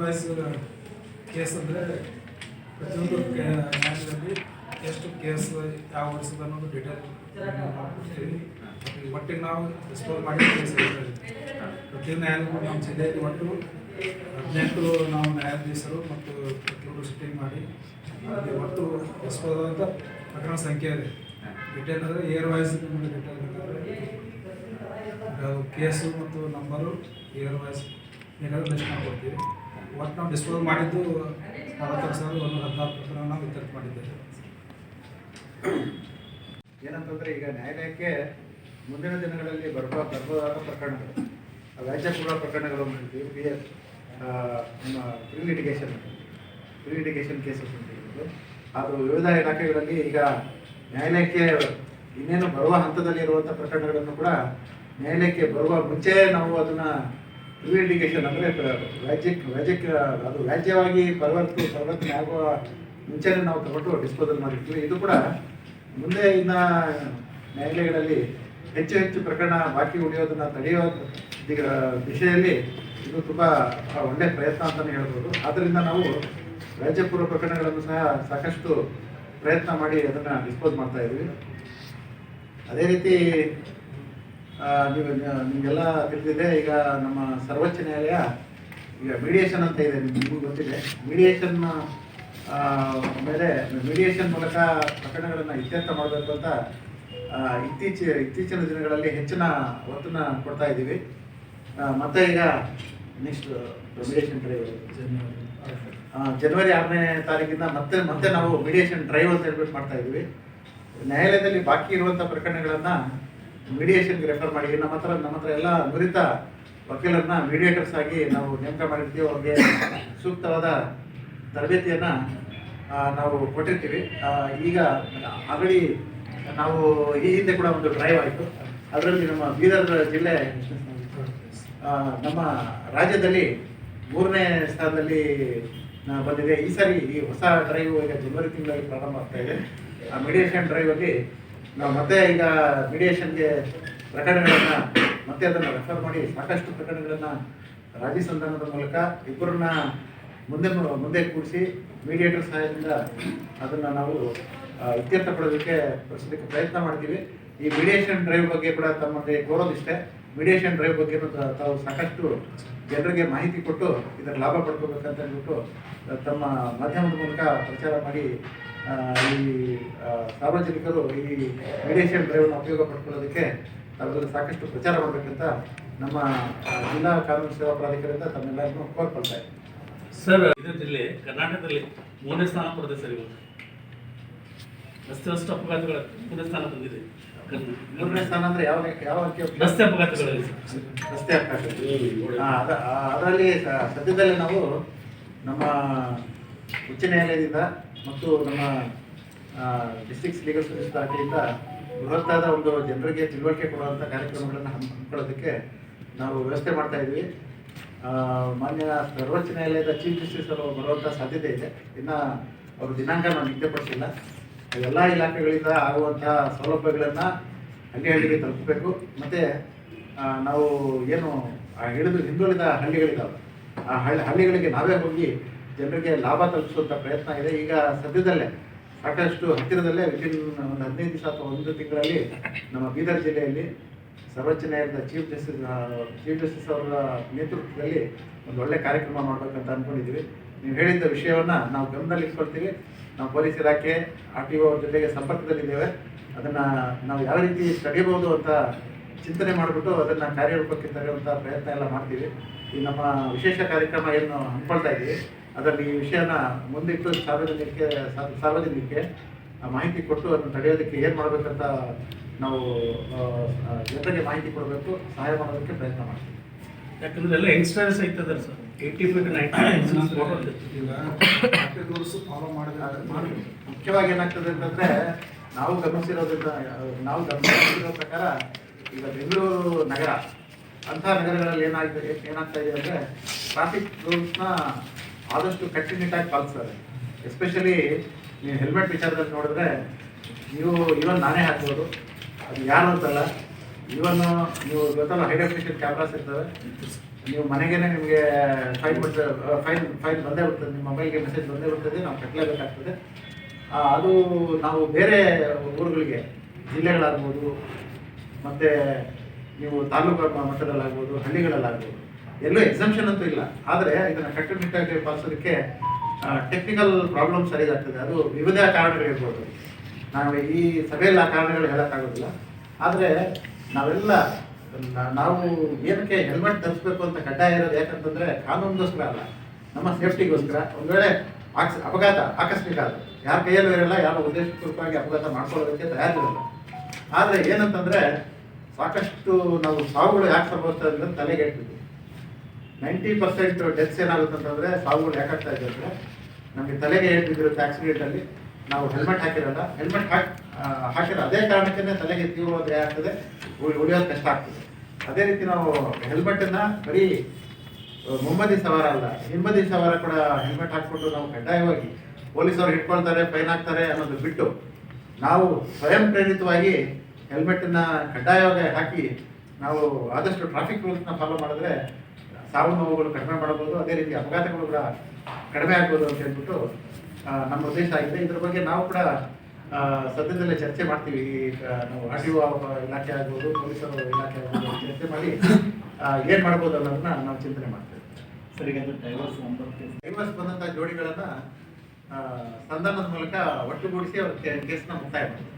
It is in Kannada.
ವಾಯ್ಸ್ ಕೇಸ್ ಅಂದರೆ ಪ್ರತಿಯೊಂದು ನ್ಯಾಯಾಲಯದಲ್ಲಿ ಎಷ್ಟು ಕೇಸ್ ಯಾವ ವರ್ಷದ ಅನ್ನೋದು ಡಿಟೇಲ್ ಮಾಡ್ಕೊಡ್ತೀವಿ ಒಟ್ಟಿಗೆ ನಾವು ಎಕ್ಸ್ಪ್ಲೋರ್ ಮಾಡಿ ಕೇಸ್ ಪ್ರತಿಯೊಂದು ನ್ಯಾಯಾಲಯಗಳು ನಮ್ಮ ಜಿಲ್ಲೆಯಲ್ಲಿ ಒಟ್ಟು ಹದಿನೆಂಟು ನಾವು ನ್ಯಾಯಾಧೀಶರು ಮತ್ತು ಪ್ರತಿಯೊಂದು ಸಿಟ್ಟಿಂಗ್ ಮಾಡಿ ಅಲ್ಲಿ ಒಟ್ಟು ಅಂತ ಪ್ರಕರಣ ಸಂಖ್ಯೆ ಇದೆ. ಡಿಟೇಲ್ ಅಂದರೆ ಏರ್ ವಾಯ್ಸ್ ಡೀಟೇಲ್ ಬೇಕಾದರೆ ಕೇಸು ಮತ್ತು ನಂಬರು ಏರ್ ವಾಯ್ಸ್ ಏನಾದರೂ ಲಿಸ್ಟ್ ಮಾಡ್ಕೊಡ್ತೀವಿ. ಒಟ್ಟು ನಾವು ಡಿಸ್ಪೋಸ್ ಮಾಡಿದ್ದು ಸಾವಿರದ ಒಂದು ಹದಿನಾಲ್ಕು ಪತ್ರ ನಾವು ಮಾಡಿದ್ದೇವೆ. ಏನಂತಂದ್ರೆ ಈಗ ನ್ಯಾಯಾಲಯಕ್ಕೆ ಮುಂದಿನ ದಿನಗಳಲ್ಲಿ ಬರುವ ಬರ್ಬೋದಾದ ಪ್ರಕರಣಗಳು ವ್ಯಾಜ್ಯಪೂರ್ವ ಪ್ರಕರಣಗಳು ಮಾಡಿದ್ವಿ ಬಿ ಎಸ್ ನಮ್ಮ pre litigation pre litigation cases ಅಂತ ಹೇಳಿದ್ರು ಅದು ವಿವಿಧ ಇಲಾಖೆಗಳಲ್ಲಿ ಈಗ ನ್ಯಾಯಾಲಯಕ್ಕೆ ಇನ್ನೇನು ಬರುವ ಹಂತದಲ್ಲಿ ಇರುವಂಥ ಪ್ರಕರಣಗಳನ್ನು ಕೂಡ ನ್ಯಾಯಾಲಯಕ್ಕೆ ಬರುವ ಮುಂಚೆ ನಾವು ಅದನ್ನ ಪ್ರೀ ಲಿಟಿಗೇಷನ್ ಅಂದರೆ ರಾಜ್ಯಕ್ಕೆ ರಾಜ್ಯಕ್ಕೆ, ಅದು ವ್ಯಾಜ್ಯವಾಗಿ ಪರಿವರ್ತನೆ ಪರಿವರ್ತನೆ ಆಗುವ ಮುಂಚೆನೇ ನಾವು ತಗೊಂಡು ಡಿಸ್ಪೋಸಲ್ ಮಾಡಿರ್ತೀವಿ. ಇದು ಕೂಡ ಮುಂದೆ ಇನ್ನ ನ್ಯಾಯಾಲಯಗಳಲ್ಲಿ ಹೆಚ್ಚು ಹೆಚ್ಚು ಪ್ರಕರಣ ಬಾಕಿ ಉಳಿಯೋದನ್ನ ತಡೆಯೋ ದಿಶೆಯಲ್ಲಿ ಇದು ತುಂಬಾ ಒಳ್ಳೆ ಪ್ರಯತ್ನ ಅಂತಲೇ ಹೇಳ್ಬೋದು. ಆದ್ದರಿಂದ ನಾವು ರಾಜ್ಯಪೂರ್ವ ಪ್ರಕರಣಗಳನ್ನು ಸಹ ಸಾಕಷ್ಟು ಪ್ರಯತ್ನ ಮಾಡಿ ಅದನ್ನ ಡಿಸ್ಪೋಸ್ ಮಾಡ್ತಾ ಇದ್ದೀವಿ. ಅದೇ ರೀತಿ ನೀವು ನಿಮಗೆಲ್ಲ ತಿಳಿದಿದೆ ಈಗ ನಮ್ಮ ಸರ್ವೋಚ್ಚ ನ್ಯಾಯಾಲಯ, ಈಗ ಮೀಡಿಯೇಷನ್ ಅಂತ ಇದೆ, ನಿಮಗೂ ಗೊತ್ತಿದೆ. ಮೀಡಿಯೇಷನ್ ಮೇಲೆ ಮೀಡಿಯೇಷನ್ ಮೂಲಕ ಪ್ರಕರಣಗಳನ್ನು ಇತ್ಯರ್ಥ ಮಾಡಬೇಕು ಅಂತ ಇತ್ತೀಚೆ, ಇತ್ತೀಚಿನ ದಿನಗಳಲ್ಲಿ ಹೆಚ್ಚಿನ ಒತ್ತನ್ನ ಕೊಡ್ತಾ ಇದ್ದೀವಿ. ಮತ್ತೆ ಈಗ ನೆಕ್ಸ್ಟ್ ಮೀಡಿಯೇಷನ್ ಡ್ರೈವ್ ಜನವರಿ ಆರನೇ ತಾರೀಕಿಂದ ಮತ್ತೆ ಮತ್ತೆ ನಾವು ಮೀಡಿಯೇಷನ್ ಡ್ರೈವ್ ಅಂತ ಹೇಳ್ಬಿಟ್ಟು ಮಾಡ್ತಾ ಇದ್ದೀವಿ. ನ್ಯಾಯಾಲಯದಲ್ಲಿ ಬಾಕಿ ಇರುವಂಥ ಪ್ರಕರಣಗಳನ್ನ ಮೀಡಿಯೇಷನ್ಗೆ ರೆಫರ್ ಮಾಡಿ. ನಮ್ಮ ಹತ್ರ ನಮ್ಮ ಹತ್ರ ಎಲ್ಲ ನುರಿತ ವಕೀಲರನ್ನ ಮೀಡಿಯೇಟರ್ಸ್ ಆಗಿ ನಾವು ನೇಮಕ ಮಾಡಿರ್ತೀವಿ. ಅವ್ರಿಗೆ ಸೂಕ್ತವಾದ ತರಬೇತಿಯನ್ನ ನಾವು ಕೊಟ್ಟಿರ್ತೀವಿ. ಈಗ ಆಲ್ರೆಡಿ ನಾವು ಈ ಹಿಂದೆ ಕೂಡ ಒಂದು ಡ್ರೈವ್ ಆಯಿತು. ಅದರಲ್ಲಿ ನಮ್ಮ ಬೀದರ್ ಜಿಲ್ಲೆ ನಮ್ಮ ರಾಜ್ಯದಲ್ಲಿ ಮೂರನೇ ಸ್ಥಾನದಲ್ಲಿ ಬಂದಿದೆ. ಈ ಸಾರಿ ಈ ಹೊಸ ಡ್ರೈವ್ ಈಗ ಜನವರಿ ತಿಂಗಳಲ್ಲಿ ಪ್ರಾರಂಭ ಆಗ್ತಾ ಇದೆ. ಆ ಮೀಡಿಯೇಷನ್ ಡ್ರೈವ್ ಅಲ್ಲಿ ನಾವು ಮತ್ತೆ ಈಗ ಮೀಡಿಯೇಷನ್ಗೆ ಪ್ರಕರಣಗಳನ್ನು ಮತ್ತೆ ಅದನ್ನು ರೆಫರ್ ಮಾಡಿ ಸಾಕಷ್ಟು ಪ್ರಕರಣಗಳನ್ನು ರಾಜಿ ಸಂಧಾನದ ಮೂಲಕ ಇಬ್ಬರನ್ನ ಮುಂದೆ ಮುಂದೆ ಕೂಡಿಸಿ ಮೀಡಿಯೇಟರ್ ಸಹಾಯದಿಂದ ಅದನ್ನ ನಾವು ಇತ್ಯರ್ಥಪಡೋದಕ್ಕೆ ಇತ್ಯರ್ಥ ಪಡೋದಕ್ಕೆ ಪಡಿಸೋದಕ್ಕೆ ಪ್ರಯತ್ನ ಮಾಡ್ತೀವಿ. ಈ ಮೀಡಿಯೇಷನ್ ಡ್ರೈವ್ ಬಗ್ಗೆ ಕೂಡ ತಮ್ಮಲ್ಲಿ ಕೋರೋದಿಷ್ಟೇ. ಮೀಡಿಯೇಷನ್ ಡ್ರೈವ್ ಬಗ್ಗೆ ತಾವು ಸಾಕಷ್ಟು ಜನರಿಗೆ ಮಾಹಿತಿ ಕೊಟ್ಟು ಇದರ ಲಾಭ ಪಡ್ಕೋಬೇಕಂತ ಹೇಳ್ಬಿಟ್ಟು, ತಮ್ಮ ಮಾಧ್ಯಮದ ಮೂಲಕ ಪ್ರಚಾರ ಮಾಡಿ ಈ ಸಾರ್ವಜನಿಕರು ಈ ಮೆಡಿಷನ್ ಡ್ರೈವ್ನ ಉಪಯೋಗ ಪಡ್ಕೊಳ್ಳೋದಕ್ಕೆ ಅದರಲ್ಲಿ ಸಾಕಷ್ಟು ಪ್ರಚಾರ ಮಾಡಬೇಕಂತ ನಮ್ಮ ಜಿಲ್ಲಾ ಕಾನೂನು ಸೇವಾ ಪ್ರಾಧಿಕಾರದಿಂದ ತಮ್ಮೆಲ್ಲರನ್ನು ಕೋರ್ಕೊಳ್ತಾ ಇದ್ದೀನಿ ಸರ್ ಇದೇ ಜಿಲ್ಲೆ ಕರ್ನಾಟಕದಲ್ಲಿ ಮೂರನೇ ಸ್ಥಾನ ಪಡೆದ ಸರಿ ಇವತ್ತು ರಸ್ತೆ ರಸ್ತೆ ಅಪಘಾತಗಳ ಮೂರನೇ ಸ್ಥಾನ ಬಂದಿದೆ ಮೂರನೇ ಸ್ಥಾನ ಅಂದ್ರೆ ಯಾವ ಯಾವ ರಸ್ತೆ ಅಪಘಾತಗಳಲ್ಲಿ. ರಸ್ತೆ ಅಪಘಾತ. ಅದರಲ್ಲಿ ಸದ್ಯದಲ್ಲೇ ನಾವು ನಮ್ಮ ಉಚ್ಚ ನ್ಯಾಯಾಲಯದಿಂದ ಮತ್ತು ನಮ್ಮ ಡಿಸ್ಟ್ರಿಕ್ಟ್ ಲೀಗಲ್ ಸರ್ವಿಸ್ ಅಥಾರಿಟಿಯಿಂದ ಬೃಹತ್ತಾದ ಒಂದು ಜನರಿಗೆ ತಿಳುವಳಿಕೆ ಕೊಡುವಂಥ ಕಾರ್ಯಕ್ರಮಗಳನ್ನು ಹಮ್- ಹಮ್ಮಿಕೊಳ್ಳೋದಕ್ಕೆ ನಾವು ವ್ಯವಸ್ಥೆ ಮಾಡ್ತಾ ಇದ್ವಿ. ಮಾನ್ಯ ಸರ್ವೋಚ್ಚ ನ್ಯಾಯಾಲಯದ ಚೀಫ್ ಜಸ್ಟಿಸ್ ಅವರು ಬರುವಂಥ ಸಾಧ್ಯತೆ ಇದೆ. ಇನ್ನು ಅವರು ದಿನಾಂಕ ನಾವು ನಿಗದಿಪಡಿಸಿಲ್ಲ. ಎಲ್ಲ ಇಲಾಖೆಗಳಿಂದ ಆಗುವಂಥ ಸೌಲಭ್ಯಗಳನ್ನು ಹಳ್ಳಿ ಹಳ್ಳಿಗೆ ತಲುಪಬೇಕು. ಮತ್ತು ನಾವು ಏನು ಹಿಡಿದು ಹಿಂದುಳಿದ ಹಳ್ಳಿಗಳಿದ್ದಾವೆ ಆ ಹಳ್ಳಿ, ಹಳ್ಳಿಗಳಿಗೆ ನಾವೇ ಹೋಗಿ ಜನರಿಗೆ ಲಾಭ ತಲುಪಿಸುವಂಥ ಪ್ರಯತ್ನ ಇದೆ. ಈಗ ಸದ್ಯದಲ್ಲೇ ಸಾಕಷ್ಟು ಹತ್ತಿರದಲ್ಲೇ ವಿತಿನ್ ಒಂದು ಹದಿನೈದು ದಿವಸ ಅಥವಾ ಒಂದು ತಿಂಗಳಲ್ಲಿ ನಮ್ಮ ಬೀದರ್ ಜಿಲ್ಲೆಯಲ್ಲಿ ಸರ್ವೋಚ್ಚ ನ್ಯಾಯಾಲಯದ ಚೀಫ್ ಜಸ್ಟಿಸ್ ಚೀಫ್ ಜಸ್ಟಿಸ್ ಅವರ ನೇತೃತ್ವದಲ್ಲಿ ಒಂದು ಒಳ್ಳೆ ಕಾರ್ಯಕ್ರಮ ಮಾಡಬೇಕಂತ ಅಂದ್ಕೊಂಡಿದ್ದೀವಿ ನೀವು ಹೇಳಿದ್ದ ವಿಷಯವನ್ನು ನಾವು ಗಮನದಲ್ಲಿ ಇಟ್ಕೊಳ್ತೀವಿ. ನಾವು ಪೊಲೀಸ್ ಇಲಾಖೆ, ಆರ್ ಟಿ ಒ ಅವ್ರ ಜೊತೆಗೆ ಸಂಪರ್ಕದಲ್ಲಿದ್ದೇವೆ. ಅದನ್ನು ನಾವು ಯಾವ ರೀತಿ ತಡೆಯಬಹುದು ಅಂತ ಚಿಂತನೆ ಮಾಡಿಬಿಟ್ಟು ಅದನ್ನು ಕಾರ್ಯರೂಪಕ್ಕೆ ತರುವಂಥ ಪ್ರಯತ್ನ ಎಲ್ಲ ಮಾಡ್ತೀವಿ. ಈ ನಮ್ಮ ವಿಶೇಷ ಕಾರ್ಯಕ್ರಮ ಏನು ಹಮ್ಮಿಕೊಳ್ತಾ ಇದ್ದೀವಿ ಅದರಲ್ಲಿ ಈ ವಿಷಯನ ಮುಂದಿಟ್ಟು ಸಾರ್ವಜನಿಕರಿಗೆ ಸಾರ್ವಜನಿಕಕ್ಕೆ ಸಾರ್ವಜನಿಕರಿಗೆ ಆ ಮಾಹಿತಿ ಕೊಟ್ಟು ಅದನ್ನು ತಡೆಯೋದಕ್ಕೆ ಏನು ಮಾಡಬೇಕಂತ ನಾವು ಜನರಿಗೆ ಮಾಹಿತಿ ಕೊಡಬೇಕು ಸಹಾಯ ಮಾಡೋದಕ್ಕೆ ಪ್ರಯತ್ನ ಮಾಡ್ತೀವಿ. ಯಾಕಂದ್ರೆ ಎಲ್ಲ ಯಂಗ್ಸ್ಟರ್ಸ್ ಐತದಾರೆ ಸರ್ ಏಯ್ಟಿ ಫೈವ್ ನೈಂಟಿ ಈಗ ಟ್ರಾಫಿಕ್ ರೂಲ್ಸ್ ಫಾಲೋ ಮಾಡಿದ್ರೆ ಮಾಡಿ. ಮುಖ್ಯವಾಗಿ ಏನಾಗ್ತದೆ ಅಂತಂದ್ರೆ ನಾವು ಗಮನಿಸಿರೋದ್ರಿಂದ ನಾವು ಗಮನಿಸಿರೋ ಪ್ರಕಾರ ಈಗ ಬೆಂಗಳೂರು ನಗರ ಅಂಥ ನಗರಗಳಲ್ಲಿ ಏನಾಗ್ತದೆ ಏನಾಗ್ತಾ ಇದೆ ಅಂದರೆ ಟ್ರಾಫಿಕ್ ರೂಲ್ಸ್ನ ಆದಷ್ಟು ಕಟ್ಟುನಿಟ್ಟಾಗಿ ಪಾಲಿಸ್ತಾರೆ. ಎಸ್ಪೆಷಲಿ ನೀವು ಹೆಲ್ಮೆಟ್ ವಿಚಾರದಲ್ಲಿ ನೋಡಿದ್ರೆ, ನೀವು ಇವನ್ ನಾನೇ ಹಾಕ್ಬೋದು. ಅದು ಯಾರು ಅಂತಲ್ಲ ಇವನ್ ನೀವು ಗೊತ್ತಲ್ಲ ಹೈ ಡೆಫಿನೇಷನ್ ಕ್ಯಾಮ್ರಾಸ್ ಇರ್ತವೆ. ನೀವು ಮನೆಗೇನೆ ನಿಮಗೆ ಫೈಲ್ ಬಿಟ್ಟು ಫೈಲ್ ಫೈಲ್ ಬಂದೇ ಬರ್ತದೆ ನಿಮ್ಮ ಮೊಬೈಲ್ಗೆ ಮೆಸೇಜ್ ಬಂದೇ ಬರ್ತದೆ ನಾವು ಕಟ್ಟಲೇಬೇಕಾಗ್ತದೆ. ಅದು ನಾವು ಬೇರೆ ಊರುಗಳಿಗೆ, ಜಿಲ್ಲೆಗಳಾಗ್ಬೋದು, ಮತ್ತು ನೀವು ತಾಲೂಕು ಮಟ್ಟದಲ್ಲಾಗ್ಬೋದು, ಹಳ್ಳಿಗಳಲ್ಲಾಗ್ಬೋದು ಎಲ್ಲೂ ಎಕ್ಸಾಮ್ಷನ್ ಅಂತೂ ಇಲ್ಲ. ಆದರೆ ಇದನ್ನು ಕಟ್ಟುನಿಟ್ಟಾಗಿ ಪಾಲಿಸೋದಕ್ಕೆ ಟೆಕ್ನಿಕಲ್ ಪ್ರಾಬ್ಲಮ್ ಸರಿಯಾಗ್ತದೆ. ಅದು ವಿವಿಧ ಕಾರಣಗಳಿರ್ಬೋದು ನಾವು ಈ ಸಭೆಯಲ್ಲಿ ಆ ಕಾರಣಗಳು ಹೇಳೋಕ್ಕಾಗೋದಿಲ್ಲ. ಆದರೆ ನಾವೆಲ್ಲ ನಾವು ಏನಕ್ಕೆ ಹೆಲ್ಮೆಟ್ ಧರಿಸ್ಬೇಕು ಅಂತ ಕಡ್ಡಾಯ ಇರೋದು ಯಾಕಂತಂದ್ರೆ ಕಾನೂನಿಗೋಸ್ಕರ ಅಲ್ಲ. ನಮ್ಮ ಸೇಫ್ಟಿಗೋಸ್ಕರ ಒಂದು ವೇಳೆ ಆಕ್ಸ್, ಅಪಘಾತ ಆಕಸ್ಮಿಕ ಅದು ಯಾರ ಕೈಯಲ್ಲೂ ಇರಲ್ಲ ಯಾವ ಉದ್ದೇಶಪೂರ್ವಕವಾಗಿ ಅಪಘಾತ ಮಾಡ್ಕೊಳ್ಳೋದಕ್ಕೆ ತಯಾರಿರಲ್ಲ. ಆದರೆ ಏನಂತಂದ್ರೆ ಸಾಕಷ್ಟು ನಾವು ಸಾವುಗಳು ಯಾಕೆ ಸಂಭವಿಸ್ತಾ ಇದ್ರೆ ಅಂತ ತಲೆಗೆ ಇಟ್ಬಿಟ್ಟು ನೈಂಟಿ ಪರ್ಸೆಂಟ್ ಡೆತ್ಸ್ ಏನಾಗುತ್ತೆ ಅಂತಂದ್ರೆ ಸಾವುಗಳು ಯಾಕಾಗ್ತಾ ಇದೆ ಅಂದ್ರೆ ನಮಗೆ ತಲೆಗೆ ಏಟಿರುತ್ತೆ ಆಕ್ಸಿಡೆಂಟ್ ಅಲ್ಲಿ ನಾವು ಹೆಲ್ಮೆಟ್ ಹಾಕಿರಲ್ಲ, ಹೆಲ್ಮೆಟ್ ಹಾಕಿ ಹಾಕಿರೋ ಅದೇ ಕಾರಣಕ್ಕೆ ತಲೆಗೆ ತೀವ್ರವಾದ ಗಾಯ ಆಗ್ತದೆ ಉಳ್- ಉಳಿಯೋದು ಕಷ್ಟ ಆಗ್ತದೆ. ಅದೇ ರೀತಿ ನಾವು ಹೆಲ್ಮೆಟ್ ಅನ್ನ ಬರೀ ಮುಂಬದಿ ಸವಾರ ಅಲ್ಲ, ಹಿಂಬದಿ ಸವಾರ ಕೂಡ ಹೆಲ್ಮೆಟ್ ಹಾಕ್ಕೊಂಡು ನಾವು ಕಡ್ಡಾಯವಾಗಿ ಪೊಲೀಸರು ಹಿಡ್ಕೊಳ್ತಾರೆ, ಫೈನ್ ಹಾಕ್ತಾರೆ ಅನ್ನೋದು ಬಿಟ್ಟು, ನಾವು ಸ್ವಯಂ ಪ್ರೇರಿತವಾಗಿ ಹೆಲ್ಮೆಟನ್ನು ಕಡ್ಡಾಯವಾಗಿ ಹಾಕಿ ನಾವು ಆದಷ್ಟು ಟ್ರಾಫಿಕ್ ರೂಲ್ಸ್ನ ಫಾಲೋ ಮಾಡಿದ್ರೆ ಸಾವು ನೋವುಗಳು ಕಡಿಮೆ ಮಾಡಬಹುದು ಅದೇ ರೀತಿ ಅಪಘಾತಗಳು ಕೂಡ ಕಡಿಮೆ ಆಗ್ಬೋದು ಅಂತ ಹೇಳ್ಬಿಟ್ಟು ನಮ್ಮ ಉದ್ದೇಶ ಆಗಿದೆ. ಇದ್ರ ಬಗ್ಗೆ ನಾವು ಕೂಡ ಸದ್ಯದಲ್ಲೇ ಚರ್ಚೆ ಮಾಡ್ತೀವಿ. ನಾವು ಆರ್ ಟಿ ಒ ಇಲಾಖೆ ಆಗ್ಬೋದು ಪೊಲೀಸರು ಇಲಾಖೆ ಆಗ್ಬೋದು ಚರ್ಚೆ ಮಾಡಿ ಏನು ಮಾಡ್ಬೋದು ಅನ್ನೋದನ್ನ ನಾವು ಚಿಂತನೆ ಮಾಡ್ತೇವೆ. ಡೈವರ್ಸ್ ಬಂದಂತ ಜೋಡಿಗಳನ್ನ ಸಂಧಾನದ ಮೂಲಕ ಒಟ್ಟುಗೂಡಿಸಿ ಅವ್ರ ಕೇಸ್ನ ಮುಕ್ತಾಯ ಮಾಡ್ತೀವಿ.